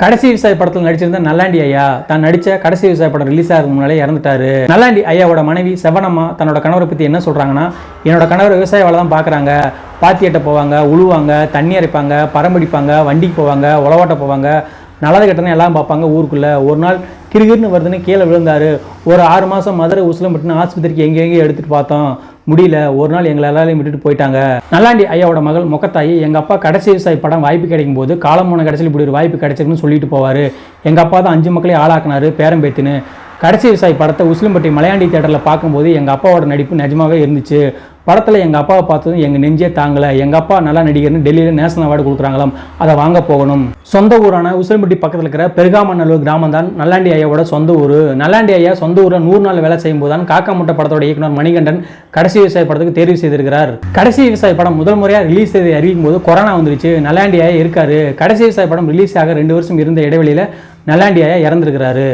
கடைசி விவசாய படத்தில் நடிச்சிருந்த நல்லாண்டி ஐயா தான் நடித்த கடைசி விவசாய படம் ரிலீஸ் ஆகும் முன்னாலே இறந்துட்டாரு. நல்லாண்டி ஐயாவோட மனைவி செவனம்மா தன்னோட கணவரை பற்றி என்ன சொல்கிறாங்கன்னா என்னோட கணவர் விவசாய வேலை தான் பார்க்குறாங்க பாத்தி எட்ட போவாங்க உழுவாங்க தண்ணி அரைப்பாங்க பரம்படிப்பாங்க வண்டிக்கு போவாங்க உழவாட்ட போவாங்க. நல்லது கெட்டனு எல்லாம் பார்ப்பாங்க ஊருக்குள்ளே. ஒரு நாள் கிறுகிறுன்னு வருதுன்னு கீழே விழுந்தார். ஒரு ஆறு மாதம் மதுரை உசிலம்பட்டுன்னு ஆஸ்பத்திரிக்கு எங்கே எங்கேயோ எடுத்துகிட்டு பார்த்தோம். முடியல. ஒரு நாள் எங்களை எல்லாரையும் விட்டுட்டு போயிட்டாங்க. நல்லாண்டி ஐயாவோட மகள் முகத்தாயி எங்கள் அப்பா கடைசி விவசாயி படம் வாய்ப்பு கிடைக்கும் போது காலம் போன கடைசியில் இப்படி ஒரு வாய்ப்பு கிடைச்சிருக்குன்னு சொல்லிட்டு போவார். எங்கள் அப்பா தான் அஞ்சு மக்களையும் ஆளாக்குனாரு பேரம்பேத்துன்னு. கடைசி விவசாயி படத்தை உசிலம்பட்டி மலையாண்டி தேட்டரில் பார்க்கும்போது எங்கள் அப்பாவோட நடிப்பு நிஜமாவே இருந்துச்சு. படத்தில் எங்கள் அப்பாவை பார்த்ததும் எங்கள் நெஞ்சே தாங்கலை எங்கள் அப்பா நல்லா நடிகர்னு டெல்லியில் நேஷனல் அவார்டு கொடுக்குறாங்களாம் அதை வாங்க போகணும். சொந்த ஊரான உசிலம்பட்டி பக்கத்தில் இருக்கிற பெருகாமநல்லூர் கிராமம் தான் நல்லாண்டி ஐயாவோட சொந்த ஊர். நல்லாண்டி ஐயா சொந்த ஊரில் நூறு நாள் வேலை செய்யும் போது தான் காக்கா முட்டை படத்தோட இயக்குனர் மணிகண்டன் கடைசி விவசாய படத்துக்கு தேர்வு செய்திருக்கிறார். கடைசி விவசாய படம் முதல் முறையாக ரிலீஸ் செய்து அறிவிக்கும் போது கொரோனா வந்துருச்சு நல்லாண்டி ஐயா இருக்காரு. கடைசி விவசாய படம் ரிலீஸ் ஆக ரெண்டு வருஷம் இருந்த இடைவெளியில் நல்லாண்டி ஐயா இறந்துருக்கிறாரு.